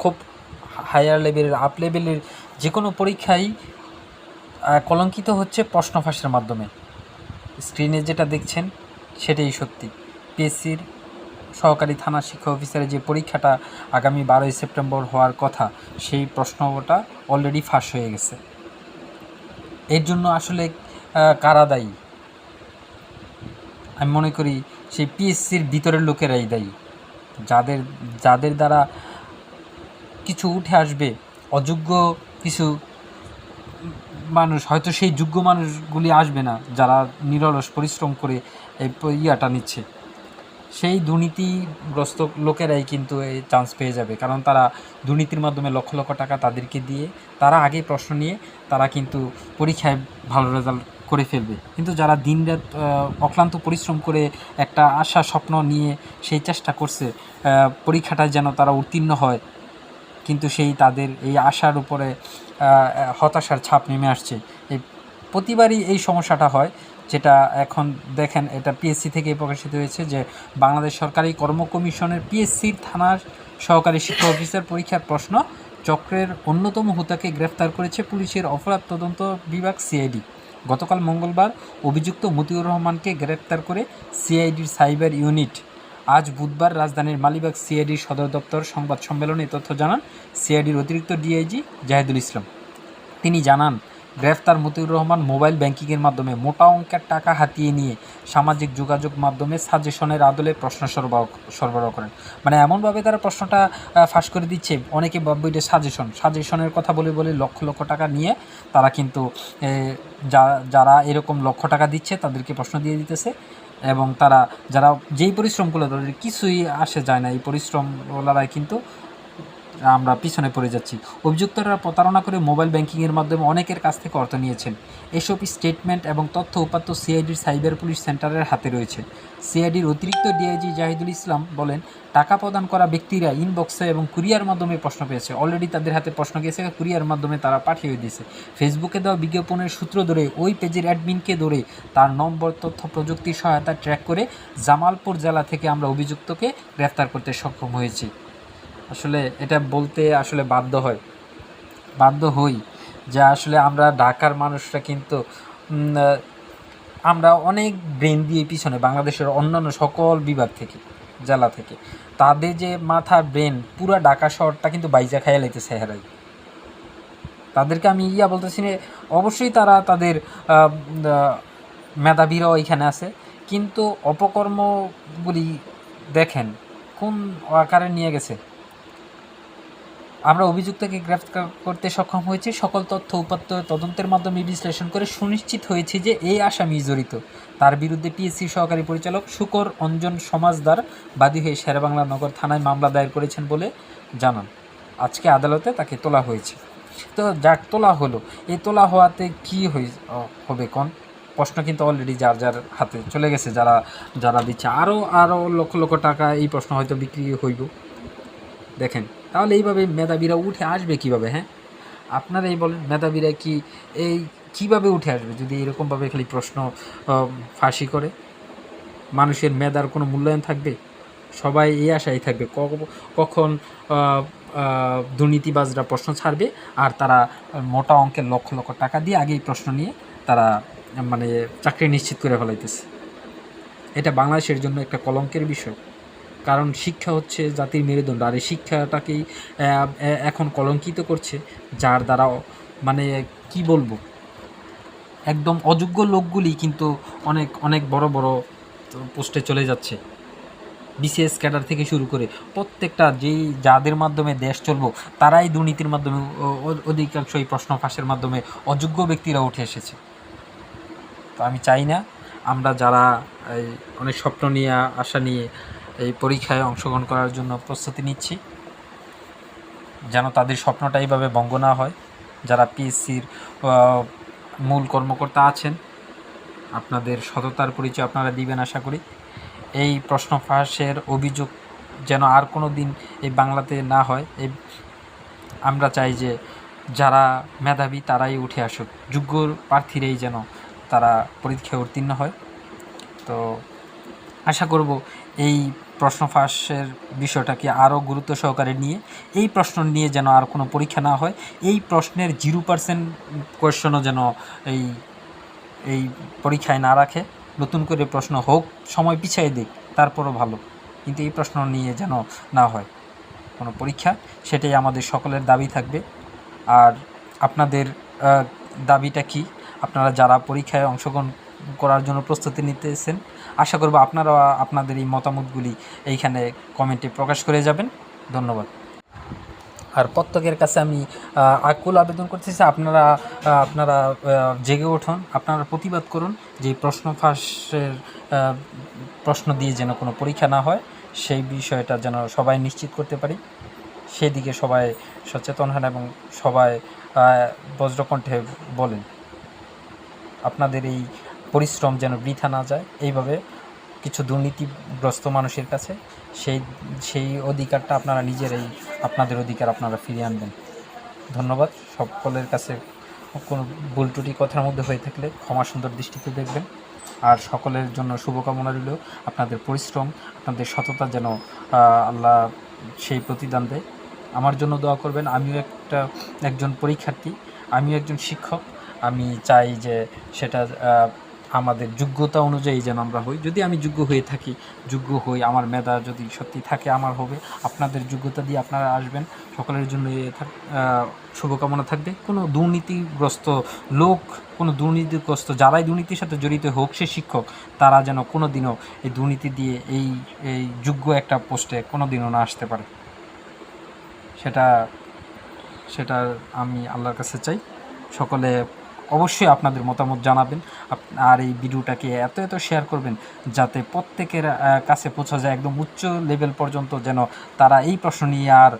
খুব হায়ার লেভেলের আপ লেভেলের যে কোনো পরীক্ষাই কলঙ্কিত হচ্ছে প্রশ্ন ফাঁসের মাধ্যমে। স্ক্রিনে যেটা দেখছেন, সেটাই সত্যি। পিএসসির সহকারী থানা শিক্ষা অফিসারের যে পরীক্ষাটা আগামী বারোই সেপ্টেম্বর হওয়ার কথা, সেই প্রশ্নটা অলরেডি ফাঁস হয়ে গেছে। এর জন্য আসলে কারা দায়ী? আমি মনে করি সেই পিএসসির ভিতরের লোকেরাই দায়ী। যাদের যাদের দ্বারা কিছু উঠে আসবে অযোগ্য কিছু মানুষ হয়তো সেই যোগ্য মানুষগুলি আসবে না যারা নিরলস পরিশ্রম করে এই ইয়াটা নিচ্ছে। সেই দুর্নীতিগ্রস্ত লোকেরাই কিন্তু এই চান্স পেয়ে যাবে কারণ তারা দুর্নীতির মাধ্যমে লক্ষ লক্ষ টাকা তাদেরকে দিয়ে তারা আগে প্রশ্ন নিয়ে তারা কিন্তু পরীক্ষায় ভালো রেজাল্ট করে ফেলবে। কিন্তু যারা দিনরাত আহ, অক্লান্ত পরিশ্রম করে একটা আশা স্বপ্ন নিয়ে সেই চেষ্টা করছে পরীক্ষাটায় যেন তারা উত্তীর্ণ হয় কিন্তু সেই তাদের এই আশার উপরে হতাশার ছাপ নেমে আসছে। এই প্রতিবারই এই সমস্যাটা হয়, যেটা এখন দেখেন, এটা পিএসসি থেকে প্রকাশিত হয়েছে যে বাংলাদেশ সরকারি কর্ম কমিশনের পিএসসির থানার সহকারী শিক্ষা অফিসার পরীক্ষার প্রশ্ন, চক্রের অন্যতম হুতাকে গ্রেফতার করেছে পুলিশের অপরাধ তদন্ত বিভাগ সিআইডি গতকাল মঙ্গলবার অভিযুক্ত মতিউর রহমানকে গ্রেফতার করে সিআইডির সাইবার ইউনিট আজ বুধবার রাজধানীর মালিবাগ সিআইডির সদর দপ্তর সংবাদ সম্মেলনে তথ্য জানান সিআইডির অতিরিক্ত ডিআইজি জাহিদুল ইসলাম। তিনি জানান, গ্রেফতার মতিউর রহমান মোবাইল ব্যাংকিংয়ের মাধ্যমে মোটা অঙ্কের টাকা হাতিয়ে নিয়ে সামাজিক যোগাযোগ মাধ্যমে সাজেশনের আদলে প্রশ্ন সরবরাহ সরবরাহ করেন। মানে এমনভাবে তারা প্রশ্নটা ফাঁস করে দিচ্ছে। অনেকে ভাববে এটা সাজেশন। সাজেশনের কথা বলে বলে লক্ষ লক্ষ টাকা নিয়ে তারা কিন্তু যারা এরকম লক্ষ টাকা দিচ্ছে তাদেরকে প্রশ্ন দিয়ে দিতেছে। এবং তারা যারা যেই পরিশ্রম পরিশ্রমগুলো তাদের কিছুই আসে যায় না। এই পরিশ্রমওয়ালারাই কিন্তু আমরা পিছনে পড়ে যাচ্ছি। অভিযুক্তরা প্রতারণা করে মোবাইল ব্যাংকিংয়ের মাধ্যমে অনেকের কাছ থেকে অর্থ নিয়েছেন। এসব স্টেটমেন্ট এবং তথ্য উপাত্ত সিআইডির সাইবার পুলিশ সেন্টারের হাতে রয়েছে। সিআইডির অতিরিক্ত ডিআইজি জাহিদুল ইসলাম বলেন, টাকা প্রদান করা ব্যক্তিরা ইনবক্সে এবং কুরিয়ার মাধ্যমে প্রশ্ন পেয়েছে। অলরেডি তাদের হাতে প্রশ্ন গেছে, কুরিয়ার মাধ্যমে তারা পাঠিয়ে দিয়েছে। ফেসবুকে দেওয়া বিজ্ঞাপনের সূত্র ধরে, ওই পেজের অ্যাডমিনকে ধরে তার নম্বর, তথ্য, প্রযুক্তি সহায়তা ট্র্যাক করে জামালপুর জেলা থেকে আমরা অভিযুক্তকে গ্রেফতার করতে সক্ষম হয়েছি। আসলে এটা বলতে আসলে বাধ্য হয়। বাধ্য হই যে আসলে আমরা ঢাকার মানুষরা কিন্তু আমরা অনেক ব্রেন দিয়ে পিছনে বাংলাদেশের অন্যান্য সকল বিভাগ থেকে, জেলা থেকে, তাদের যে মাথার ব্রেন পুরা ঢাকা শহরটা কিন্তু বাইজা খাইয়া লাইতেছে হেরাই। তাদেরকে আমি ইয়া বলতেছি অবশ্যই তারা তাদের মেধাবীরাও এখানে আছে, কিন্তু অপকর্মগুলি দেখেন, কোন আকারে নিয়ে গেছে? আমরা অভিযুক্তকে গ্রেফতার করতে সক্ষম হয়েছি। সকল তথ্য, উপাত্ত তদন্তের মাধ্যমে বিশ্লেষণ করে সুনিশ্চিত হয়েছে যে এই আসামি জড়িত। তার বিরুদ্ধে পিএসসি সহকারী পরিচালক শুকর অঞ্জন সমাজদার বাদী হয়ে শেরেবাংলা নগর থানায় মামলা দায়ের করেছেন বলে জানান। আজকে আদালতে তাকে তোলা হয়েছে। তো যাক, তোলা হলো। এই তোলা হওয়াতে কি হবে কোন? প্রশ্ন কিন্তু অলরেডি যার যার হাতে চলে গেছে, যারা যারা দিচ্ছে। আরও আরও লক্ষ লক্ষ টাকা এই প্রশ্ন হয়তো বিক্রি হইব। দেখেন। তাহলে এইভাবে মেধাবীরা উঠে আসবে কীভাবে হ্যাঁ? আপনারাই বলেন, মেধাবীরা কি এই কীভাবে উঠে আসবে যদি এরকমভাবে খালি প্রশ্ন ফাঁসি করে? মানুষের মেধার কোনো মূল্যায়ন থাকবে? সবাই এই আশাই থাকবে কখন দুর্নীতিবাজরা প্রশ্ন ছাড়বে আর তারা মোটা অঙ্কের লক্ষ লক্ষ টাকা দিয়ে আগেই প্রশ্ন নিয়ে তারা মানে চাকরি নিশ্চিত করে ফেলাইতেছে। এটা বাংলাদেশের জন্য একটা কলঙ্কের বিষয়। কারণ শিক্ষা হচ্ছে জাতির মেরুদণ্ড আর এই শিক্ষাটাকেই এখন কলঙ্কিত করছে, যার দ্বারা মানে কি বলব? একদম অযোগ্য লোকগুলি কিন্তু অনেক অনেক বড় বড় পোস্টে চলে যাচ্ছে। বিসিএস ক্যাডার থেকে শুরু করে প্রত্যেকটা যেই যাদের মাধ্যমে দেশ চলবো, তারাই দুর্নীতির মাধ্যমে অধিকাংশ এই প্রশ্ন ফাঁসের মাধ্যমে অযোগ্য ব্যক্তিরা উঠে এসেছে। তো আমি চাই না, আমরা যারা অনেক স্বপ্ন নিয়ে, আশা নিয়ে এই পরীক্ষায় অংশগ্রহণ করার জন্য প্রস্তুতি নিচ্ছি। যেন তাদের স্বপ্নটা এইভাবে ভঙ্গ না হয়। যারা পিএসসির মূল কর্মকর্তা আছেন, আপনাদের সততার পরিচয় আপনারা দিবেন আশা করি। এই প্রশ্ন ফাঁসের অভিযোগ যেন আর কোনো দিন এই বাংলাতে না হয়। এই আমরা চাই যে যারা মেধাবী তারাই উঠে আসুক। যোগ্য প্রার্থীরাই যেন তারা পরীক্ষায় উত্তীর্ণ হয়। তো আশা করব এই প্রশ্ন ফাঁসের বিষয়টাকে আরও গুরুত্ব সহকারে নিয়ে, এই প্রশ্ন নিয়ে যেন আর কোনো পরীক্ষা না হয়, এই প্রশ্নের জিরো পার্সেন্ট কোয়েশনও যেন এই এই পরীক্ষায় না রাখে। নতুন করে প্রশ্ন হোক, সময় পিছিয়ে দিক, তারপরও ভালো। কিন্তু এই প্রশ্ন নিয়ে যেন না হয় কোনো পরীক্ষা, সেটাই আমাদের সকলের দাবি থাকবে। আর আপনাদের দাবিটা কি? আপনারা যারা পরীক্ষায় অংশগ্রহণ করার জন্য প্রস্তুতি নিতেছেন আশা করব আপনারা, আপনাদের এই মতামতগুলি এইখানে কমেন্টে প্রকাশ করে যাবেন। ধন্যবাদ। আর প্রত্যেকের কাছে আমি আকুল আবেদন করতেছি আপনারা আপনারা জেগে উঠুন, আপনারা প্রতিবাদ করুন, যে প্রশ্ন ফাঁসের প্রশ্ন দিয়ে যেন কোনো পরীক্ষা না হয়, সেই বিষয়টা যেন সবাই নিশ্চিত করতে পারি। সেদিকে সবাই সচেতন হন এবং সবাই বজ্রকণ্ঠে বলেন। আপনাদের এই পরিশ্রম যেন বৃথা না যায়, এইভাবে কিছু দুর্নীতিগ্রস্ত মানুষের কাছে সেই সেই অধিকারটা আপনারা নিজেরাই, আপনাদের অধিকার আপনারা ফিরিয়ে আনবেন। ধন্যবাদ সকলের কাছে। কোনো ত্রুটি কথার মধ্যে হয়ে থাকলে ক্ষমা সুন্দর দৃষ্টিতে দেখবেন। আর সকলের জন্য শুভকামনা রইল। আপনাদের পরিশ্রম, আপনাদের সততা যেন আল্লাহ সেই প্রতিদান দেয়। আমার জন্য দোয়া করবেন। আমিও একটা, একজন পরীক্ষার্থী, আমিও একজন শিক্ষক। আমি চাই যে সেটা আমাদের যোগ্যতা অনুযায়ী যেন আমরা হই। যদি আমি যোগ্য হয়ে থাকি, যোগ্য হই, আমার মেধা যদি সত্যি থাকে, আমার হবে, আপনাদের যোগ্যতা দিয়ে আপনারা আসবেন। সকলের জন্য শুভকামনা থাকবে। কোনো দুর্নীতিগ্রস্ত লোক, কোনো দুর্নীতিগ্রস্ত, যারাই দুর্নীতির সাথে জড়িত হোক, সে শিক্ষক, তারা যেন কোনো দিনও এই দুর্নীতি দিয়ে এই এই যোগ্য একটা পোস্টে কোনো দিনও না আসতে পারে। সেটা সেটা আমি আল্লাহর কাছে চাই। সকলে অবশ্যই আপনাদের মতামত জানাবেন। আর এই ভিডিওটাকে এত এত শেয়ার করবেন যাতে প্রত্যেকের কাছে পৌঁছা যায় একদম উচ্চ লেভেল পর্যন্ত যেন তারা এই প্রশ্ন নিয়ে আর